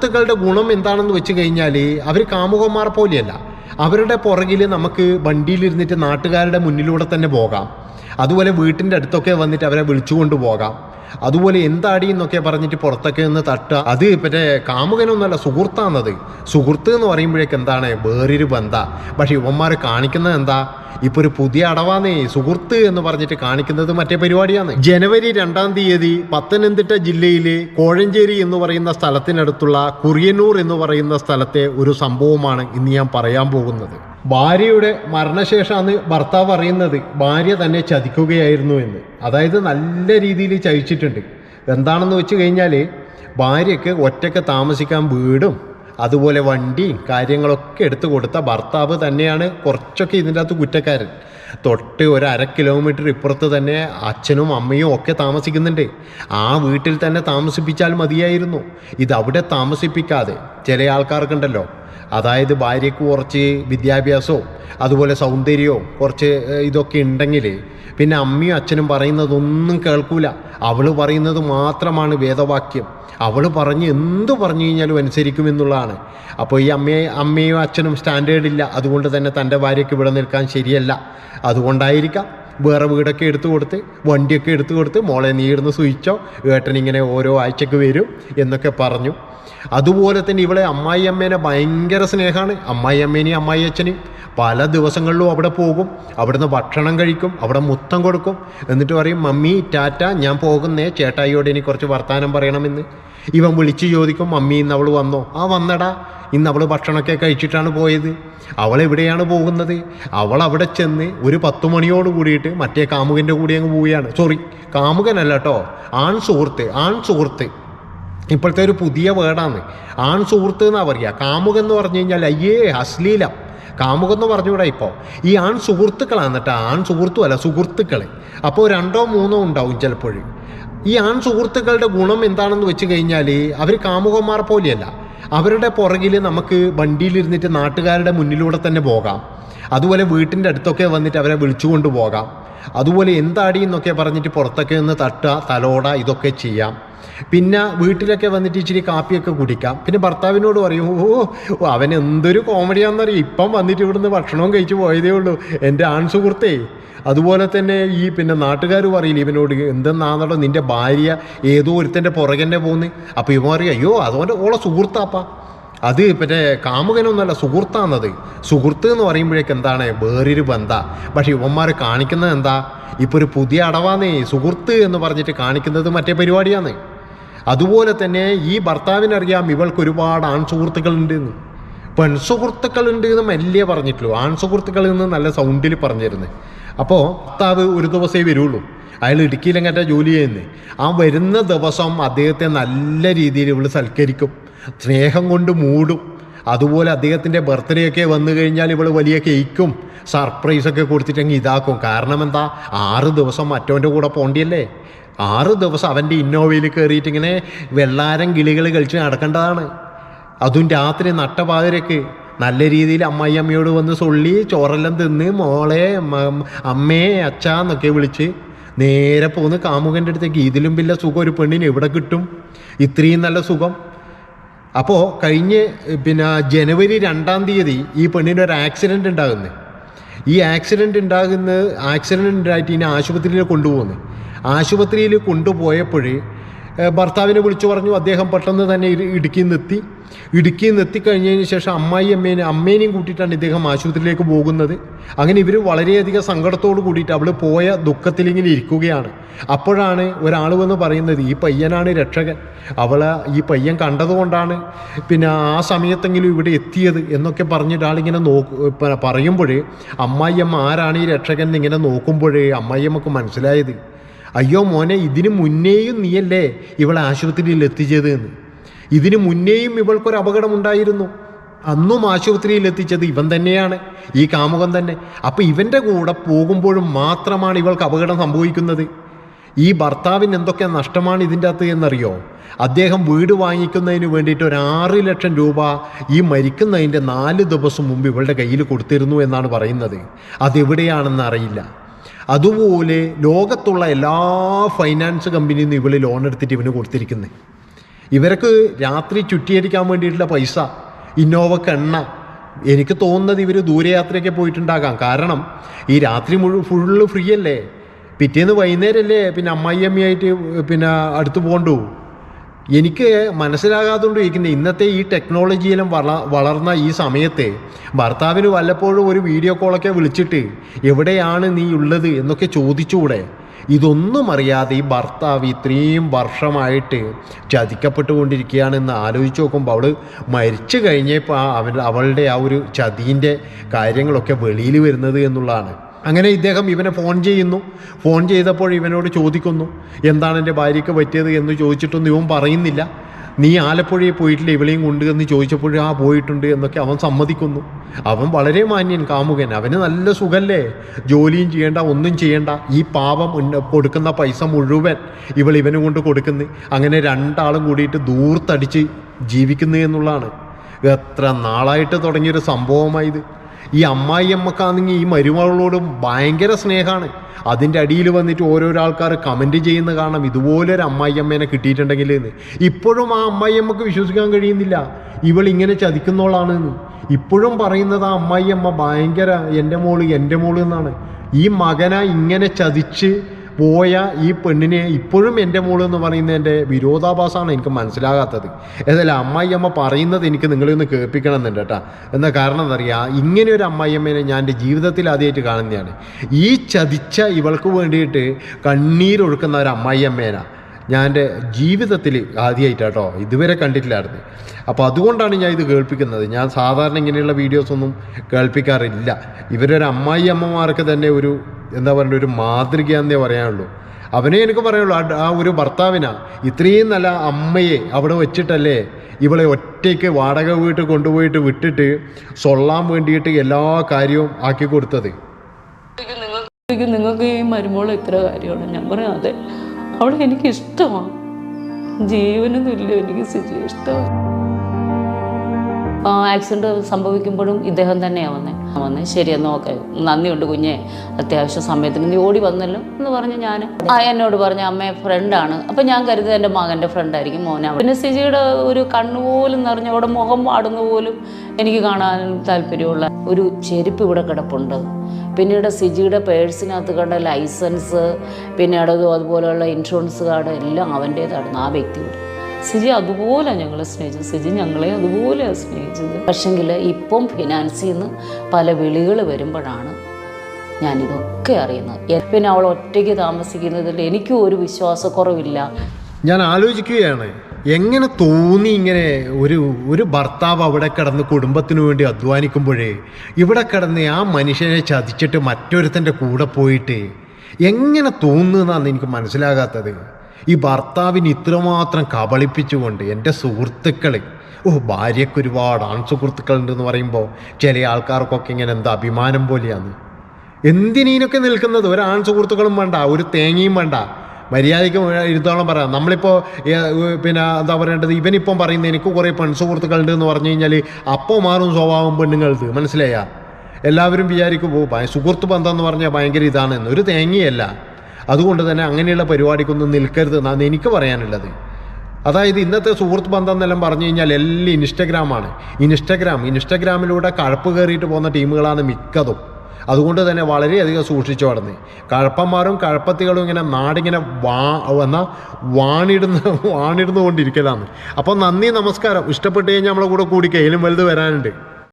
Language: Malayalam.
സുഹൃത്തുക്കളുടെ ഗുണം എന്താണെന്ന് വെച്ച് കഴിഞ്ഞാൽ അവർ കാമുകന്മാർ പോലെയല്ല. അവരുടെ പുറകിൽ നമുക്ക് വണ്ടിയിലിരുന്നിട്ട് നാട്ടുകാരുടെ മുന്നിലൂടെ തന്നെ പോകാം. അതുപോലെ വീട്ടിന്റെ അടുത്തൊക്കെ വന്നിട്ട് അവരെ വിളിച്ചുകൊണ്ട് പോകാം. അതുപോലെ എന്താടി എന്നൊക്കെ പറഞ്ഞിട്ട് പുറത്തൊക്കെ നിന്ന് തട്ടുക. അത് മറ്റേ കാമുകനൊന്നുമല്ല സുഹൃത്താണത്. സുഹൃത്ത് എന്ന് പറയുമ്പോഴേക്ക് എന്താണ്? വേറൊരു ബന്ധ. പക്ഷേ ഇവന്മാർ കാണിക്കുന്നത് എന്താ? ഇപ്പൊ ഒരു പുതിയ അടവാന്നേ സുഹൃത്ത് എന്ന് പറഞ്ഞിട്ട് കാണിക്കുന്നത് മറ്റേ പരിപാടിയാണ്. ജനുവരി രണ്ടാം തീയതി പത്തനംതിട്ട ജില്ലയിലെ കോഴഞ്ചേരി എന്ന് പറയുന്ന സ്ഥലത്തിനടുത്തുള്ള കുറിയന്നൂർ എന്ന് പറയുന്ന സ്ഥലത്തെ ഒരു സംഭവമാണ് ഇന്ന് ഞാൻ പറയാൻ പോകുന്നത്. ഭാര്യയുടെ മരണശേഷമാണ് ഭർത്താവ് അറിയുന്നത് ഭാര്യ തന്നെ ചതിക്കുകയായിരുന്നു എന്ന്. അതായത് നല്ല രീതിയിൽ ചതിച്ചിട്ടുണ്ട്. എന്താണെന്ന് വെച്ച് കഴിഞ്ഞാൽ ഭാര്യയ്ക്ക് ഒറ്റയ്ക്ക് താമസിക്കാൻ വീടും അതുപോലെ വണ്ടിയും കാര്യങ്ങളൊക്കെ എടുത്തു കൊടുത്ത ഭർത്താവ് തന്നെയാണ് കുറച്ചൊക്കെ ഇതിന്റെ അകത്ത് കുറ്റക്കാരൻ. തൊട്ട് ഒരു അര കിലോമീറ്റർ ഇപ്പുറത്ത് തന്നെ അച്ഛനും അമ്മയും ഒക്കെ താമസിക്കുന്നുണ്ട്. ആ വീട്ടിൽ തന്നെ താമസിപ്പിച്ചാൽ മതിയായിരുന്നു. ഇത് അവിടെ താമസിപ്പിക്കാതെ ചില ആൾക്കാർക്കുണ്ടല്ലോ അതായത് ഭാര്യയ്ക്ക് കുറച്ച് വിദ്യാഭ്യാസവും അതുപോലെ സൗന്ദര്യവും കുറച്ച് ഇതൊക്കെ ഉണ്ടെങ്കിൽ പിന്നെ അമ്മയും അച്ഛനും പറയുന്നതൊന്നും കേൾക്കൂല. അവൾ പറയുന്നത് മാത്രമാണ് വേദവാക്യം. അവൾ പറഞ്ഞ് എന്ത് പറഞ്ഞു കഴിഞ്ഞാലും അനുസരിക്കുമെന്നുള്ളതാണ് അപ്പോൾ ഈ അമ്മയെ അമ്മയും അച്ഛനും സ്റ്റാൻഡേർഡ് ഇല്ല. അതുകൊണ്ട് തന്നെ തന്റെ ഭാര്യയ്ക്ക് ഇവിടെ നിൽക്കാൻ ശരിയല്ല. അതുകൊണ്ടായിരിക്കാം വേറെ വീടൊക്കെ എടുത്തു കൊടുത്ത് വണ്ടിയൊക്കെ എടുത്തു കൊടുത്ത് മോളെ നീ ഇരുന്ന് സൂചിച്ചോ ഏട്ടൻ ഇങ്ങനെ ഓരോ ആഴ്ചക്ക് വരും എന്നൊക്കെ പറഞ്ഞു. അതുപോലെ തന്നെ ഇവളെ അമ്മായി അമ്മേനെ ഭയങ്കര സ്നേഹമാണ്. അമ്മായി അച്ഛനെയും. പല ദിവസങ്ങളിലും അവിടെ പോകും. അവിടുന്ന് ഭക്ഷണം കഴിക്കും. അവിടെ മുത്തം കൊടുക്കും. എന്നിട്ട് പറയും മമ്മി ടാറ്റ ഞാൻ പോകുന്നേ. ചേട്ടായിയോട് ഇനി കുറച്ച് വർത്തമാനം പറയണമെന്ന്. ഇവൻ വിളിച്ച് ചോദിക്കും മമ്മി ഇന്ന് അവൾ വന്നോ? ആ വന്നടാ. ഇന്ന് അവൾ ഭക്ഷണമൊക്കെ കഴിച്ചിട്ടാണ് പോയത്. അവൾ എവിടെയാണ് പോകുന്നത്? അവൾ അവിടെ ചെന്ന് ഒരു പത്ത് മണിയോട് കൂടിയിട്ട് മറ്റേ കാമുകന്റെ കൂടെ അങ്ങ് പോവുകയാണ്. സോറി കാമുകനല്ല കേട്ടോ. ആൺ സുഹൃത്ത് ആൺ സുഹൃത്ത്. ഇപ്പോഴത്തെ ഒരു പുതിയ വേർഡാണ്. ആൺ സുഹൃത്ത് എന്നാണ് പറയുക കാമുകൻ എന്ന് പറഞ്ഞു കഴിഞ്ഞാൽ അയ്യേ അശ്ലീലം. കാമുകം എന്ന് പറഞ്ഞുകൂടെ ഇപ്പോൾ ഈ ആൺ സുഹൃത്തുക്കളാണ് കേട്ടോ. ആൺ സുഹൃത്തും അല്ല സുഹൃത്തുക്കൾ അപ്പോൾ രണ്ടോ മൂന്നോ ഉണ്ടാവും ചിലപ്പോഴും ഈ ആൺ സുഹൃത്തുക്കളുടെ ഗുണം എന്താണെന്ന് വെച്ച് കഴിഞ്ഞാൽ അവർ കാമുകന്മാർ പോലെയല്ല. അവരുടെ പുറകിൽ നമുക്ക് വണ്ടിയിലിരുന്നിട്ട് നാട്ടുകാരുടെ മുന്നിലൂടെ തന്നെ പോകാം. അതുപോലെ വീട്ടിന്റെ അടുത്തൊക്കെ വന്നിട്ട് അവരെ വിളിച്ചുകൊണ്ട് പോകാം. അതുപോലെ എന്താടി എന്നൊക്കെ പറഞ്ഞിട്ട് പുറത്തൊക്കെ ഒന്ന് തട്ടുക തലോട ഇതൊക്കെ ചെയ്യാം. പിന്നെ വീട്ടിലൊക്കെ വന്നിട്ട് ഇച്ചിരി കാപ്പിയൊക്കെ കുടിക്കാം. പിന്നെ ഭർത്താവിനോട് പറയും ഓ അവൻ എന്തൊരു കോമഡിയാണെന്നറിയാം? ഇപ്പം വന്നിട്ട് ഇവിടുന്ന് ഭക്ഷണവും കഴിച്ചു പോയതേ ഉള്ളൂ. എന്റെ ആൺ സുഹൃത്തേ അതുപോലെ തന്നെ ഈ പിന്നെ നാട്ടുകാർ പറയില്ല ഇവനോട് എന്തെന്നാണല്ലോ നിന്റെ ഭാര്യ ഏതോ ഒരുത്തന്റെ പുറകെന്നെ പോകുന്നു അപ്പോൾ ഇവൻ പറയും അയ്യോ അതുകൊണ്ട് ഓളെ സുഹൃത്താപ്പാ. അത് പിന്നെ കാമുകനൊന്നുമല്ല സുഹൃത്താണത്. സുഹൃത്ത് എന്ന് പറയുമ്പോഴേക്ക് എന്താണ്? വേറൊരു ബന്ധ. പക്ഷേ ഇവന്മാർ കാണിക്കുന്നത് എന്താ? ഇപ്പോൾ ഒരു പുതിയ അടവാന്നേ സുഹൃത്ത് എന്ന് പറഞ്ഞിട്ട് കാണിക്കുന്നത് മറ്റേ പരിപാടിയാണ്. അതുപോലെ തന്നെ ഈ ഭർത്താവിനറിയാം ഇവൾക്ക് ഒരുപാട് ആൺ സുഹൃത്തുക്കളുണ്ട് എന്ന് പെൺ സുഹൃത്തുക്കളുണ്ട് എന്ന് മെല്ലിയെ പറഞ്ഞിട്ടുള്ളൂ. ആൺ സുഹൃത്തുക്കൾ നിന്ന് നല്ല സൗണ്ടിൽ പറഞ്ഞിരുന്നത് അപ്പോൾ ഭർത്താവ് ഒരു ദിവസമേ വരുള്ളൂ. അയാൾ ഇടുക്കിയിലെങ്ങാറ്റ ജോലി ചെയ്യുന്നത് ആ വരുന്ന ദിവസം അദ്ദേഹത്തെ നല്ല രീതിയിൽ ഇവൾ സൽക്കരിക്കും. സ്നേഹം കൊണ്ട് മൂടും. അതുപോലെ അദ്ദേഹത്തിന്റെ ബർത്ത്ഡേ ഒക്കെ വന്നു കഴിഞ്ഞാൽ ഇവൾ വലിയ കേക്കും സർപ്രൈസൊക്കെ കൊടുത്തിട്ടെങ്കിൽ ഇതാക്കും. കാരണം എന്താ? ആറ് ദിവസം മറ്റവന്റെ കൂടെ പോണ്ടിയല്ലേ? ആറ് ദിവസം അവന്റെ ഇന്നോവയിൽ കയറിയിട്ട് ഇങ്ങനെ വെള്ളാരം കിളികൾ കളിച്ച് നടക്കേണ്ടതാണ്. അതും രാത്രി നട്ടപാതിരക്ക്. നല്ല രീതിയിൽ അമ്മായി അമ്മയോട് വന്ന് സൊള്ളി ചോറെല്ലാം തിന്ന് മോളെ അമ്മേ അമ്മേ അച്ഛാന്നൊക്കെ വിളിച്ച് നേരെ പോകുന്ന കാമുകന്റെ അടുത്തേക്ക്. ഇതിലും വലിയ സുഖം ഒരു പെണ്ണിന് എവിടെ കിട്ടും? ഇത്രയും നല്ല സുഖം. അപ്പോൾ കഴിഞ്ഞ് പിന്നെ ജനുവരി രണ്ടാം തീയതി ഈ പെണ്ണിന് ഒരു ആക്സിഡന്റ് ഉണ്ടാകുന്നത്. ഈ ആക്സിഡന്റ് ഉണ്ടാകുന്ന ആക്സിഡന്റ് ഉണ്ടായിട്ട് ഇനി ആശുപത്രിയിൽ കൊണ്ടുപോകുന്നു ആശുപത്രിയിൽ കൊണ്ടുപോയപ്പോൾ ഭർത്താവിനെ വിളിച്ചു പറഞ്ഞു അദ്ദേഹം പെട്ടെന്ന് തന്നെ ഇടുക്കി ഇടുക്കിയിൽ നിന്നെത്തി ഇടുക്കിയിൽ നിന്ന് എത്തിക്കഴിഞ്ഞതിന് ശേഷം അമ്മായി അമ്മേനെ അമ്മേനെയും കൂട്ടിയിട്ടാണ് ഇദ്ദേഹം ആശുപത്രിയിലേക്ക് പോകുന്നത്. അങ്ങനെ ഇവർ വളരെയധികം സങ്കടത്തോട് കൂടിയിട്ട് അവൾ പോയ ദുഃഖത്തിലിങ്ങനെ ഇരിക്കുകയാണ്. അപ്പോഴാണ് ഒരാൾ വന്ന് പറയുന്നത് ഈ പയ്യനാണ് രക്ഷകൻ. അവൾ ഈ പയ്യൻ കണ്ടതുകൊണ്ടാണ് പിന്നെ ആ സമയത്തെങ്കിലും ഇവിടെ എത്തിയത് എന്നൊക്കെ പറഞ്ഞിട്ട് ആളിങ്ങനെ നോക്ക് പറയുമ്പോഴേ അമ്മായിയമ്മ ആരാണ് ഈ രക്ഷകൻ എന്ന് ഇങ്ങനെ നോക്കുമ്പോൾ അമ്മായിയമ്മക്ക് മനസ്സിലായത്. അയ്യോ മോനെ ഇതിന് മുന്നേയും നീയല്ലേ ഇവളെ ആശുപത്രിയിൽ എത്തിച്ചത് എന്ന് ഇതിനു മുന്നേയും ഇവൾക്കൊരു അപകടമുണ്ടായിരുന്നു. അന്നും ആശുപത്രിയിൽ എത്തിച്ചത് ഇവൻ തന്നെയാണ് ഈ കാമുകൻ തന്നെ. അപ്പം ഇവന്റെ കൂടെ പോകുമ്പോഴും മാത്രമാണ് ഇവൾക്ക് അപകടം സംഭവിക്കുന്നത്. ഈ ഭർത്താവിന് എന്തൊക്കെ നഷ്ടമാണ് ഇതിന്റെ അകത്ത് എന്നറിയോ? അദ്ദേഹം വീട് വാങ്ങിക്കുന്നതിന് വേണ്ടിയിട്ട് ഒരു ആറ് ലക്ഷം രൂപ ഈ മരിക്കുന്നതിന്റെ നാല് ദിവസം മുമ്പ് ഇവളുടെ കയ്യിൽ കൊടുത്തിരുന്നു എന്നാണ് പറയുന്നത്. അതെവിടെയാണെന്ന് അറിയില്ല. അതുപോലെ ലോകത്തുള്ള എല്ലാ ഫൈനാൻസ് കമ്പനിയിൽ നിന്ന് ഇവൾ ലോൺ എടുത്തിട്ട് ഇവന് കൊടുത്തിരിക്കുന്നത് ഇവർക്ക് രാത്രി ചുറ്റിയടിക്കാൻ വേണ്ടിയിട്ടുള്ള പൈസ ഇന്നോവ എണ്ണ എനിക്ക് തോന്നുന്നത് ഇവർ ദൂരയാത്രയൊക്കെ പോയിട്ടുണ്ടാകാം. കാരണം ഈ രാത്രി മുഴുവൻ ഫുള്ള് ഫ്രീ അല്ലേ? പിറ്റേന്ന് വൈകുന്നേരമല്ലേ പിന്നെ അമ്മായി അമ്മയായിട്ട് പിന്നെ അടുത്ത് പോകണ്ടു. എനിക്ക് മനസ്സിലാകാതുകൊണ്ട് ചോദിക്കുന്നത് ഇന്നത്തെ ഈ ടെക്നോളജിയിലും വള വളർന്ന ഈ സമയത്തെ ഭർത്താവിന് വല്ലപ്പോഴും ഒരു വീഡിയോ കോളൊക്കെ വിളിച്ചിട്ട് എവിടെയാണ് നീ ഉള്ളത് എന്നൊക്കെ ചോദിച്ചുകൂടെ? ഇതൊന്നും അറിയാതെ ഈ ഭർത്താവ് ഇത്രയും വർഷമായിട്ട് ചതിക്കപ്പെട്ടുകൊണ്ടിരിക്കുകയാണെന്ന് ആലോചിച്ച് നോക്കുമ്പോൾ അവൾ മരിച്ചു കഴിഞ്ഞപ്പോൾ അവൻ അവളുടെ ആ ഒരു ചതിന്റെ കാര്യങ്ങളൊക്കെ വെളിയിൽ വരുന്നത് എന്നുള്ളതാണ്. അങ്ങനെ ഇദ്ദേഹം ഇവനെ ഫോൺ ചെയ്യുന്നു. ഫോൺ ചെയ്തപ്പോൾ ഇവനോട് ചോദിക്കുന്നു എന്താണ് എന്റെ ഭാര്യയ്ക്ക് പറ്റിയത് എന്ന് ചോദിച്ചിട്ടൊന്നും ഇവൻ പറയുന്നില്ല. നീ ആലപ്പുഴയിൽ പോയിട്ടില്ല ഇവളെയും കൊണ്ട് എന്ന് ചോദിച്ചപ്പോൾ ആ പോയിട്ടുണ്ട് എന്നൊക്കെ അവൻ സമ്മതിക്കുന്നു. അവൻ വളരെ മാന്യൻ കാമുകൻ. അവന് നല്ല സുഖല്ലേ? ജോലിയും ചെയ്യേണ്ട ഒന്നും ചെയ്യേണ്ട. ഈ പാപം കൊടുക്കുന്ന പൈസ മുഴുവൻ ഇവൾ ഇവന് കൊണ്ട് കൊടുക്കുന്നു. അങ്ങനെ രണ്ടാളും കൂടിയിട്ട് ദൂർത്തടിച്ച് ജീവിക്കുന്നു എന്നുള്ളതാണ്. എത്ര നാളായിട്ട് തുടങ്ങിയൊരു സംഭവമായത്. ഈ അമ്മായിയമ്മക്കാണെങ്കിൽ ഈ മരുമകളോടും ഭയങ്കര സ്നേഹമാണ് അതിന്റെ അടിയിൽ വന്നിട്ട് ഓരോരോ ആൾക്കാർ കമന്റ് ചെയ്യുന്ന കാരണം ഇതുപോലൊരു അമ്മായിയമ്മേനെ കിട്ടിയിട്ടുണ്ടെങ്കിൽ എന്ന് ഇപ്പോഴും ആ അമ്മായിയമ്മക്ക് വിശ്വസിക്കാൻ കഴിയുന്നില്ല. ഇവൾ ഇങ്ങനെ ചതിക്കുന്നോളാണെന്ന് ഇപ്പോഴും പറയുന്നത് ആ അമ്മായിയമ്മ ഭയങ്കര എന്റെ മോൾ എന്റെ മോൾ എന്നാണ്. ഈ മകനെ ഇങ്ങനെ ചതിച്ച് പോയ ഈ പെണ്ണിനെ ഇപ്പോഴും എന്റെ മോൾ എന്ന് പറയുന്നതിന്റെ വിരോധാഭാസമാണ് എനിക്ക് മനസ്സിലാകാത്തത്. ഏതായാലും അമ്മായിയമ്മ പറയുന്നത് എനിക്ക് നിങ്ങളെ ഒന്ന് കേൾപ്പിക്കണം എന്നുണ്ട് കേട്ടോ. എന്താ കാരണം എന്താ ഇങ്ങനെ ഒരു അമ്മായിയമ്മേനെ ഞാൻ എന്റെ ജീവിതത്തിൽ ആദ്യമായിട്ട് കാണുന്നതാണ്. ഈ ചതിച്ച ഇവൾക്ക് വേണ്ടിയിട്ട് കണ്ണീരൊഴുക്കുന്ന ഒരു അമ്മായിയമ്മേനാ. ഞാൻ എന്റെ ജീവിതത്തിൽ ആദ്യമായിട്ടാട്ടോ ഇതുവരെ കണ്ടിട്ടില്ലായിരുന്നു. അപ്പോൾ അതുകൊണ്ടാണ് ഞാൻ ഇത് കേൾപ്പിക്കുന്നത്. ഞാൻ സാധാരണ ഇങ്ങനെയുള്ള വീഡിയോസൊന്നും കേൾപ്പിക്കാറില്ല. ഇവരൊരു അമ്മായി അമ്മമാർക്ക് തന്നെ ഒരു എന്താ പറയുക ഒരു മാതൃകയാന്നേ പറയാനുള്ളൂ. അവനെ എനിക്ക് പറയുള്ളൂ ആ- ഒരു ഭർത്താവിനാ ഇത്രയും നല്ല അമ്മയെ അവിടെ വെച്ചിട്ടല്ലേ ഇവളെ ഒറ്റയ്ക്ക് വാടക വീട്ട് കൊണ്ടുപോയിട്ട് വിട്ടിട്ട് സൊള്ളാൻ വേണ്ടിയിട്ട് എല്ലാ കാര്യവും ആക്കി കൊടുത്തത്? നിങ്ങൾക്ക് ഈ മരുമോൾ ഇത്ര കാര്യമാണ്. ഞാൻ പറയാം അതെ. അവളെ എനിക്ക് ഇഷ്ടമാണ് ജീവന് എനിക്ക് സിജി ഇഷ്ടമാണ് ആക്സിഡന്റ് സംഭവിക്കുമ്പോഴും ഇദ്ദേഹം തന്നെയാണ് വന്നത് വന്നേ. ശരി എന്നാ ഓക്കെ നന്ദിയുണ്ട് കുഞ്ഞെ. അത്യാവശ്യം സമയത്തിന് നീ ഓടി വന്നല്ലോ എന്ന് പറഞ്ഞ് ഞാൻ ആ എന്നോട് പറഞ്ഞ അമ്മയെ ഫ്രണ്ടാണ് അപ്പം ഞാൻ കരുതി എന്റെ മകന്റെ ഫ്രണ്ടായിരിക്കും മോനെ പിന്നെ സിജിയുടെ ഒരു കണ്ണുപോലും നിറഞ്ഞ അവിടെ മുഖം പാടുന്ന പോലും എനിക്ക് കാണാൻ താല്പര്യമുള്ള ഒരു ചെരുപ്പ് ഇവിടെ കിടപ്പുണ്ട്. പിന്നീട് സിജിയുടെ പേഴ്സിനകത്ത് കണ്ട ലൈസൻസ് പിന്നീട് അതുപോലെയുള്ള ഇൻഷുറൻസ് കാർഡ് എല്ലാം അവന്റേതായിരുന്നു ആ വ്യക്തിയുടെ സിജി അതുപോലെ ഞങ്ങളെ സ്നേഹിച്ചത്. സിജി ഞങ്ങളെ അതുപോലെ സ്നേഹിച്ചത്. പക്ഷെങ്കിൽ ഇപ്പം ഫിനാൻസിൽ നിന്ന് പല വിളികൾ വരുമ്പോഴാണ് ഞാനിതൊക്കെ അറിയുന്നത്. പിന്നെ അവൾ ഒറ്റയ്ക്ക് താമസിക്കുന്നതിൽ എനിക്കും ഒരു വിശ്വാസക്കുറവില്ല. ഞാൻ ആലോചിക്കുകയാണ് എങ്ങനെ തോന്നി ഇങ്ങനെ ഒരു ഒരു ഭർത്താവ് അവിടെ കിടന്ന് കുടുംബത്തിന് വേണ്ടി അധ്വാനിക്കുമ്പോഴേ ഇവിടെ കിടന്ന് ആ മനുഷ്യനെ ചതിച്ചിട്ട് മറ്റൊരുത്തന്റെ കൂടെ പോയിട്ട് എങ്ങനെ തോന്നുന്നതാണ് എനിക്ക് മനസ്സിലാകാത്തത്. ഈ ഭർത്താവിന് ഇത്രമാത്രം കബളിപ്പിച്ചുകൊണ്ട് എന്റെ സുഹൃത്തുക്കൾ ഓ ഭാര്യയ്ക്ക് ഒരുപാട് ആൺ സുഹൃത്തുക്കളുണ്ടെന്ന് പറയുമ്പോൾ ചില ആൾക്കാർക്കൊക്കെ ഇങ്ങനെ എന്താ അഭിമാനം പോലെയാണ്. എന്തിനീനൊക്കെ നിൽക്കുന്നത്? ഒരു ആൺ സുഹൃത്തുക്കളും വേണ്ട ഒരു തേങ്ങയും വേണ്ട. മര്യാദയ്ക്ക് ഇരുത്തോളം പറയാം. നമ്മളിപ്പോൾ പിന്നെ എന്താ പറയേണ്ടത്? ഇവനിപ്പം പറയുന്നത് എനിക്ക് കുറേ പെൺ സുഹൃത്തുക്കളുണ്ട് എന്ന് പറഞ്ഞു കഴിഞ്ഞാൽ അപ്പോൾ മാറും സ്വഭാവം പെണ്ണുങ്ങൾക്ക് മനസ്സിലായ? എല്ലാവരും വിചാരിക്കും പോകും സുഹൃത്ത് ബന്ധം എന്ന് പറഞ്ഞാൽ ഭയങ്കര ഇതാണെന്ന്. ഒരു തേങ്ങയല്ല. അതുകൊണ്ട് തന്നെ അങ്ങനെയുള്ള പരിപാടിക്കൊന്നും നിൽക്കരുത് എന്നാണ് എനിക്ക് പറയാനുള്ളത്. അതായത് ഇന്നത്തെ സുഹൃത്ത് ബന്ധം എന്നെല്ലാം പറഞ്ഞു കഴിഞ്ഞാൽ എല്ലാം ഇൻസ്റ്റഗ്രാമാണ് ഇൻസ്റ്റഗ്രാം ഇൻസ്റ്റഗ്രാമിലൂടെ കഴപ്പ് കയറിയിട്ട് പോകുന്ന ടീമുകളാണ് മിക്കതും. അതുകൊണ്ട് തന്നെ വളരെയധികം സൂക്ഷിച്ചു നടന്ന് കഴപ്പന്മാരും കഴപ്പത്തികളും ഇങ്ങനെ നാടിങ്ങനെ വാ എന്നാൽ വാണിടുന്ന വാണിടുന്നുകൊണ്ടിരിക്കലാണ്. അപ്പോൾ നന്ദി നമസ്കാരം. ഇഷ്ടപ്പെട്ട് കഴിഞ്ഞാൽ നമ്മളെ കൂടെ കൂടി കയ്യിലും വലുത് വരാനുണ്ട്.